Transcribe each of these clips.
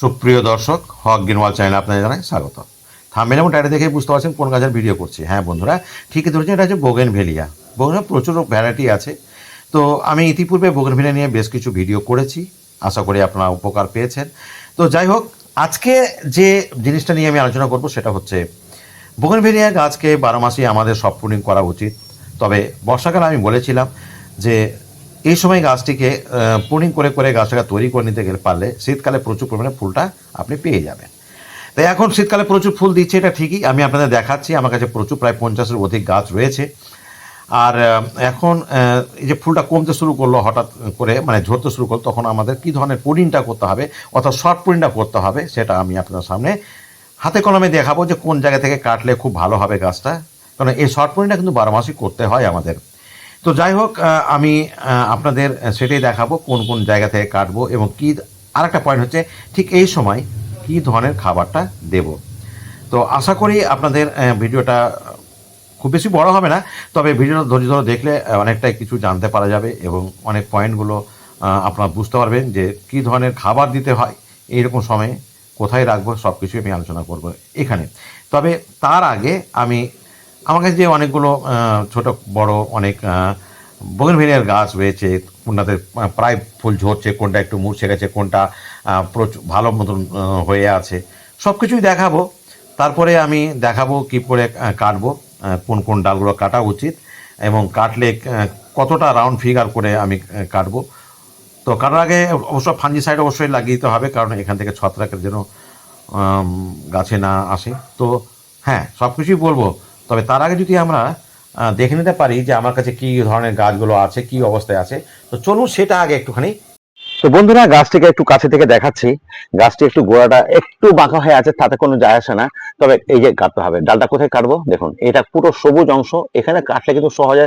সুপ্রিয় দর্শক, হক গিনওয়াল চ্যানেলে আপনাদের জানাই স্বাগত। থামেল এবং টাইটে দেখে বুঝতে পারছেন কোন গাছের ভিডিও করছি। হ্যাঁ বন্ধুরা, ঠিকই ধরেছেন, এটা হচ্ছে বোগেন ভেলিয়া বোগেন প্রচুর ভ্যারাইটি আছে। তো আমি ইতিপূর্বে বোগেন ভেলিয়া নিয়ে বেশ কিছু ভিডিও করেছি। আশা করি আপনারা উপকার পেয়েছেন। তো যাই হোক, আজকে যে জিনিসটা নিয়ে আমি আলোচনা করব সেটা হচ্ছে, বোগেনভেলিয়া গাছকে বারো মাসেই আমাদের সব প্রুনিং করা উচিত। তবে বর্ষাকালে আমি বলেছিলাম যে এই সময় গাছটিকে প্রুনিং করে করে গাছটাকে তৈরি করে নিতে গেলে পারলে শীতকালে প্রচুর পরিমাণে ফুলটা আপনি পেয়ে যাবেন। তাই এখন শীতকালে প্রচুর ফুল দিচ্ছে, এটা ঠিকই। আমি আপনাদের দেখাচ্ছি, আমার কাছে প্রচুর প্রায় পঞ্চাশের অধিক গাছ রয়েছে। আর এখন এই যে ফুলটা কমতে শুরু করল হঠাৎ করে মানে ঝরতে শুরু করল, তখন আমাদের কী ধরনের পুডিংটা করতে হবে, অর্থাৎ শর্ট পুডিংটা করতে হবে, সেটা আমি আপনার সামনে হাতে কলমে দেখাবো যে কোন জায়গা থেকে কাটলে খুব ভালো হবে গাছটা। কারণ এই শর্ট পুডিংটা কিন্তু বারো মাসই করতে হয় আমাদের। তো যাই হোক আমি আপনাদের সেটাই দেখাবো কোন কোন জায়গা থেকে কাটবো এবং কী আর একটা পয়েন্ট হচ্ছে ঠিক এই সময় কী ধরনের খাবারটা দেব। তো আশা করি আপনাদের ভিডিওটা খুব বেশি বড় হবে না, তবে ভিডিওটা ধৈর্য ধরে দেখলে অনেকটাই কিছু জানতে পারা যাবে এবং অনেক পয়েন্টগুলো আপনারা বুঝতে পারবেন যে কী ধরনের খাবার দিতে হয়, এইরকম সময়ে কোথায় রাখব সব কিছুই আমি আলোচনা করব এখানে। তবে তার আগে আমি আমার কাছে যে অনেকগুলো ছোট, বড় অনেক বগনভেলিয়ার গাছ রয়েছে কোনটাতে প্রায় ফুল ঝরছে, কোনটা একটু মূর্ছে গেছে, কোনটা প্রচুর ভালো মতন হয়ে আছে। সব কিছুই দেখাবো। তারপরে আমি দেখাবো কি করে কাটবো কোন কোন ডালগুলো কাটা উচিত এবং কাটলে কতটা রাউন্ড ফিগার করে আমি কাটবো। তো কাটার আগে অবশ্য ফাঞ্জি সাইড অবশ্যই লাগিয়ে দিতে হবে, কারণ এখান থেকে ছত্রাকের যেন গাছে না আসে। তো হ্যাঁ সব কিছুই বলব। তবে তার আগে যদি আমরা দেখে নিতে পারি যে আমার কাছে কি ধরনের গাছগুলো আছে, কি অবস্থায় আছে, তো চলুন সেটা আগে একটুখানি। তো বন্ধুরা, গাছটিকে একটু কাছে থেকে দেখাচ্ছি। গাছটি একটু গোড়াটা একটু বাঁকা হয়ে আছে, তাতে কোনো যায় আসে না। তবে এই যে কাটতে হবে। ডালটা কোথায় কাটবো? দেখুন, এটা পুরো সবুজ অংশ। এখানে কাটলে কিন্তু সহজে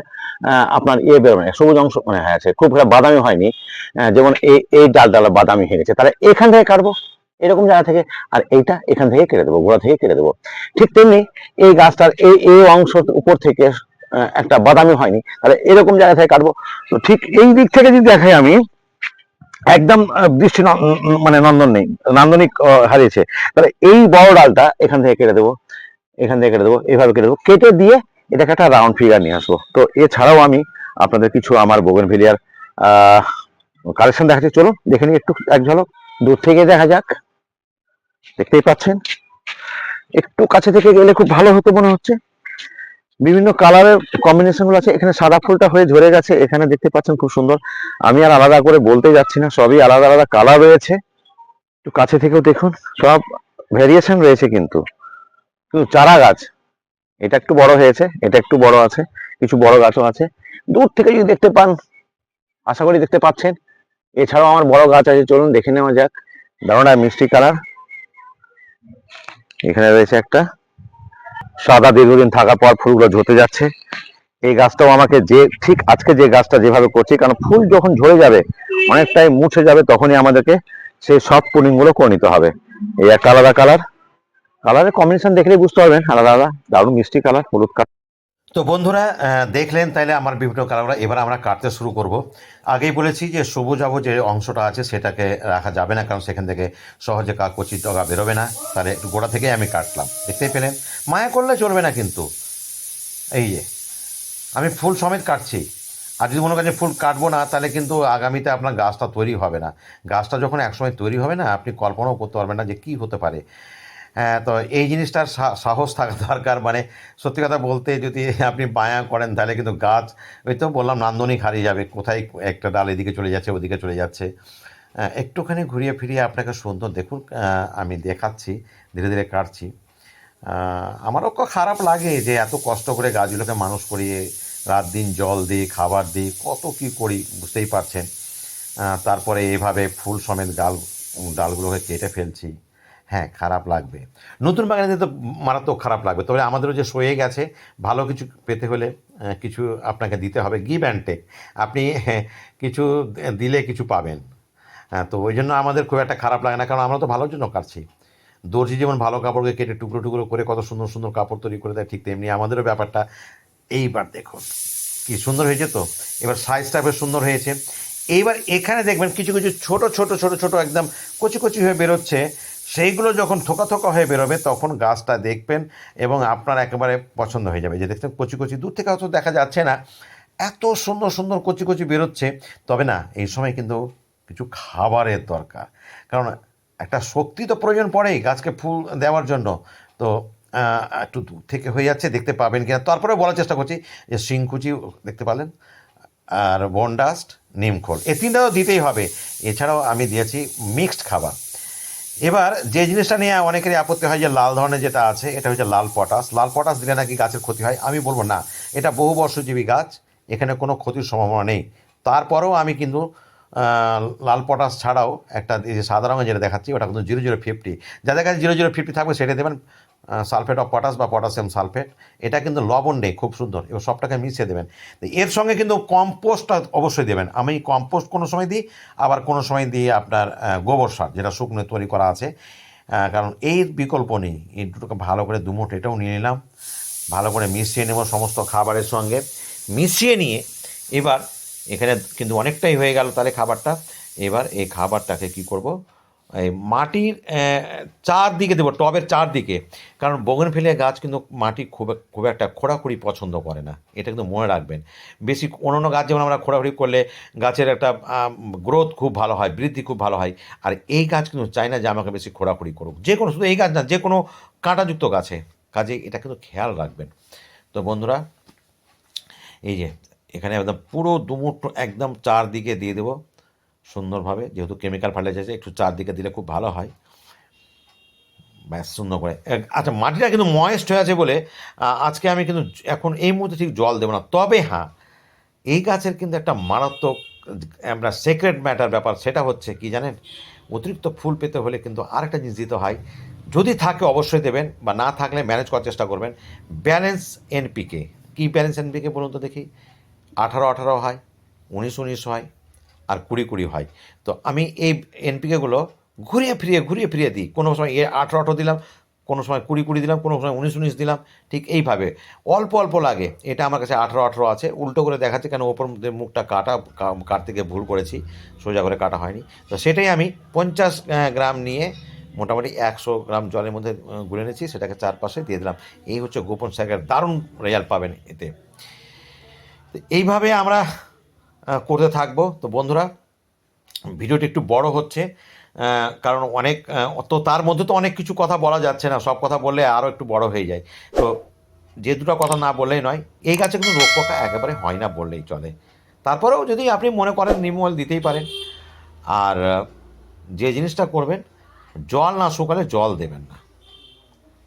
আপনার ইয়ে বেরোবে না। সবুজ অংশ মানে হয়ে আছে খুব বাদামি হয়নি। যেমন এই এই ডালটা বাদামি হয়ে গেছে। তাহলে এখান থেকে কাটবো? এরকম জায়গা থেকে আর এইটা এখান থেকে কেটে দেবো, গোড়া থেকে কেটে দেবো। ঠিক তেমনি এই গাছটার এই এই অংশ উপর থেকে একটা বাদামি হয়নি, তাহলে এরকম জায়গা থেকে কাটবো। তো ঠিক এই দিক থেকে যদি দেখাই আমি, একদম বৃষ্টি মানে নন্দন নেই, নান্দনিক হারিয়েছে। তাহলে এই বড় ডালটা এখান থেকে কেটে দেবো, এখান থেকে কেটে দেবো এইভাবে কেটে দেবো। কেটে দিয়ে এটাকে একটা রাউন্ড ফিগার নিয়ে আসব। তো এছাড়াও আমি আপনাদের কিছু আমার বোগেন ভিলিয়ার কালেকশন দেখাচ্ছি। চলুন, দেখে নিই একটু, এক ঝলক। দূর থেকে দেখা যাক। দেখতেই পাচ্ছেন। একটু কাছে থেকে গেলে খুব ভালো হতো মনে হচ্ছে। বিভিন্ন কালারের কম্বিনেশনগুলো আছে। এখানে সাদা ফুলটা হয়ে ঝরে গেছে। এখানে দেখতে পাচ্ছেন খুব সুন্দর। আমি আর আলাদা করে বলতে যাচ্ছি না। সবই আলাদা আলাদা কালার রয়েছে। একটু কাছে থেকেও দেখুন। সব ভেরিয়েশন রয়েছে কিন্তু। কিন্তু চারা গাছ, এটা একটু বড় হয়েছে, এটা একটু বড় আছে, কিছু বড় গাছও আছে। দূর থেকে যদি দেখতে পান, আশা করি দেখতে পাচ্ছেন। এছাড়াও আমার বড় গাছ আছে। চলুন দেখে নেওয়া যাক। আর মিষ্টি কালার এখানে রয়েছে একটা সাদা দীর্ঘদিন থাকার পর ফুলগুলো ঝরতে যাচ্ছে। এই গাছটাও আমাকে যে, ঠিক আজকে যে গাছটা যেভাবে করছি, কারণ ফুল যখন ঝরে যাবে, অনেকটাই মুছে যাবে, তখনই আমাদেরকে সেই সব পুলিংগুলো করে নিতে হবে। এই একটা আলাদা কালার। কালারের কম্বিনেশন দেখলেই বুঝতে পারবেন। আলাদা আলাদা, দারুণ মিষ্টি কালার, হলুদ কালার। তো বন্ধুরা দেখলেন তাইলে আমার বিভিন্ন কালারগুলো। এবার আমরা কাটতে শুরু করব। আগেই বলেছি যে সবুজ আবু যে অংশটা আছে সেটাকে রাখা যাবে না, কারণ সেখান থেকে সহজে কাকচি ডগা বেরোবে না। তাহলে একটু গোড়া থেকেই আমি কাটলাম। দেখতেই পেলেন? মায়া করলে চলবে না কিন্তু। এই যে, আমি ফুল সমেত কাটছি। আর যদি মনে করেন যে ফুল কাটবো না, তাহলে কিন্তু আগামীতে আপনার গাছটা তৈরি হবে না। গাছটা যখন একসময় তৈরি হবে না, আপনি কল্পনাও করতে পারবেন না যে কী হতে পারে। তো এই জিনিসটার সাহস থাকা দরকার। মানে সত্যি কথা বলতে যদি আপনি বায়া করেন, তাহলে কিন্তু গাছ, ওই তো বললাম নান্দনিক হারিয়ে যাবে। কোথায় একটা ডাল এদিকে চলে যাচ্ছে, ওদিকে চলে যাচ্ছে। একটুখানি ঘুরিয়ে ফিরিয়ে আপনাকে সুন্দর দেখুন আমি দেখাচ্ছি, ধীরে ধীরে কাটছি। আমারও খুব খারাপ লাগে যে এত কষ্ট করে গাছগুলোকে মানুষ করিয়ে রাত দিন জল দিই, খাবার দিই, কত কি করি বুঝতেই পারছেন। তারপরে এভাবে ফুল সমেত গাল ডালগুলোকে কেটে ফেলছি। হ্যাঁ খারাপ লাগবে। নতুন বাগানে তো মারাত্মক খারাপ লাগবে। তবে আমাদেরও যে সয়ে গেছে ভালো কিছু পেতে হলে কিছু আপনাকে দিতে হবে। গিভ অ্যান্ড আপনি হ্যাঁ, কিছু দিলে কিছু পাবেন। হ্যাঁ তো ওই জন্য আমাদের খুব একটা খারাপ লাগে না। কারণ আমরা তো ভালোর জন্য কাটছি। দর্জি যেমন ভালো কাপড়কে কেটে টুকরো টুকরো করে কত সুন্দর সুন্দর কাপড় তৈরি করে দেয় ঠিক তেমনি আমাদেরও ব্যাপারটা এইবার দেখুন। কি সুন্দর হয়েছে তো? এবার সাইজটা বেশ সুন্দর হয়েছে। এইবার এখানে দেখবেন কিছু কিছু ছোট ছোট ছোট ছোট একদম কচি কচি হয়ে বেরোচ্ছে। সেইগুলো যখন থোকা থোকা হয়ে বেরোবে, তখন গাছটা দেখবেন এবং আপনার একেবারে পছন্দ হয়ে যাবে। যে দেখতে কচি কচি, দূর থেকে হয়তো দেখা যাচ্ছে না, এত সুন্দর সুন্দর কচি কচি বেরোচ্ছে। তবে না, এই সময় কিন্তু কিছু খাবারের দরকার। কারণ একটা শক্তি তো প্রয়োজন পড়েই গাছকে ফুল দেওয়ার জন্য। তো একটু দূর থেকে হয়ে যাচ্ছে, দেখতে পাবেন কিনা। তারপরে বলার চেষ্টা করছি যে শিংকুচি দেখতে পালেন, আর বনডাস্ট, নিমখোল, এ তিনটা তো দিতেই হবে। এছাড়াও আমি দিয়েছি মিক্সড খাবার। এবার যে জিনিসটা নিয়ে অনেকেরই আপত্তি হয় যে লাল ধরনের যেটা আছে, এটা হচ্ছে লাল পটাশ। লাল পটাশ দিলে নাকি গাছের ক্ষতি হয়? আমি বলব না। এটা বহু বর্ষজীবী গাছ, এখানে কোনো ক্ষতির সম্ভাবনা নেই। তারপরেও আমি কিন্তু লাল পটাশ ছাড়াও একটা যে সাদা রঙের যেটা দেখাচ্ছি, ওটা কিন্তু জিরো জিরো ফিফটি যাদের কাছে জিরো জিরো ফিফটি থাকবে, সেটা দেবেন সালফেট অফ পটাশ বা পটাশিয়াম সালফেট, এটা কিন্তু লবণ নেই, খুব সুন্দর। এবার সবটাকে মিশিয়ে দেবেন। এর সঙ্গে কিন্তু কম্পোস্টটা অবশ্যই দেবেন। আমি কম্পোস্ট কোনো সময় দিই, আবার কোনো সময় দিই আপনার গোবর সার, যেটা শুকনো তৈরি করা আছে। কারণ এই বিকল্প নেই। এই দুটোকে ভালো করে দুমুট এটাও নিয়ে নিলাম। ভালো করে মিশিয়ে নেব সমস্ত খাবারের সঙ্গে। মিশিয়ে নিয়ে এবার এখানে কিন্তু অনেকটাই হয়ে গেল তাহলে খাবারটা। এবার এই খাবারটাকে কি করব? এই মাটির চারদিকে দেবো, টবের চারদিকে। কারণ বগনভেলিয়া গাছ কিন্তু মাটি খুব খুব একটা খোঁড়াখুড়ি পছন্দ করে না। এটা কিন্তু মনে রাখবেন। বেশি অন্য অন্য গাছ যেমন আমরা খোঁড়াখুড়ি করলে গাছের একটা গ্রোথ খুব ভালো হয়, বৃদ্ধি খুব ভালো হয়। আর এই গাছ কিন্তু চাই না যে আমাকে বেশি খোঁড়াখুড়ি করুক। যে কোনো শুধু এই গাছ না, যে কোনো কাঁটাযুক্ত গাছে। কাজে এটা কিন্তু খেয়াল রাখবেন। তো বন্ধুরা, এই যে, এখানে একদম পুরো দুমুট একদম চারদিকে দিয়ে দেবো। সুন্দরভাবে, যেহেতু কেমিক্যাল ফার্টিলাইজার একটু চারদিকে দিলে খুব ভালো হয়। ব্যাস, সুন্দর করে। আচ্ছা মাটিটা কিন্তু ময়েস্ট হয়ে আছে বলে আজকে আমি কিন্তু এখন এই মুহূর্তে ঠিক জল দেবো না। তবে হ্যাঁ এই গাছের কিন্তু একটা মারাত্মক, আমরা সেক্রেট ম্যাটার ব্যাপার, সেটা হচ্ছে কি জানেন? অতিরিক্ত ফুল পেতে হলে কিন্তু আরেকটা জিনিস দিতে হয়। যদি থাকে অবশ্যই দেবেন, বা না থাকলে ম্যানেজ করার চেষ্টা করবেন। ব্যালেন্স এনপিকে কী ব্যালেন্স এনপিকে বলুন তো দেখি? আঠারো আঠারো হয়, উনিশ উনিশ হয় আর কুড়ি কুড়ি হয়। তো আমি এই এনপিকেগুলো ঘুরিয়ে ফিরিয়ে ঘুরিয়ে ফিরিয়ে দিই। কোনো সময় এ আঠারো আঠারো দিলাম, কোনো সময় কুড়ি কুড়ি দিলাম, কোনো সময় উনিশ উনিশ দিলাম, ঠিক এইভাবে। অল্প অল্প লাগে। এটা আমার কাছে আঠারো আঠারো আছে। উল্টো করে দেখাচ্ছে কেন ওপর মুখটা কাটা কাটতে গিয়ে ভুল করেছি। সোজা করে কাটা হয়নি। তো সেটাই আমি পঞ্চাশ গ্রাম নিয়ে মোটামুটি একশো গ্রাম জলের মধ্যে গুলে নিয়েছি সেটাকে চারপাশে দিয়ে দিলাম। এই হচ্ছে গোপন শাকের দারুণ রেজাল্ট পাবেন এতে। এইভাবে আমরা করতে থাকব। তো বন্ধুরা, ভিডিওটি একটু বড় হচ্ছে কারণ অনেক তো তার মধ্যে তো অনেক কিছু কথা বলা যাচ্ছে না, সব কথা বললে আরও একটু বড় হয়ে যায়। তো যে দুটো কথা না বললেই নয়, এই গাছে কিন্তু রোগ পোকা একেবারে হয় না বললেই চলে। তারপরেও যদি আপনি মনে করেন নিমল দিতেই পারেন, আর যে জিনিসটা করবেন, জল না শুকালে জল দেবেন না।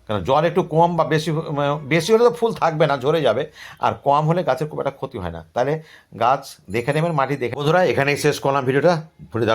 কারণ জল একটু কম বা বেশি মানে বেশি হলে তো ফুল থাকবে না, ঝরে যাবে। আর কম হলে গাছের খুব একটা ক্ষতি হয় না। তাহলে গাছ দেখে নেবেন, মাটি দেখে বন্ধুরা, এখানেই শেষ করলাম ভিডিওটা। ভুলে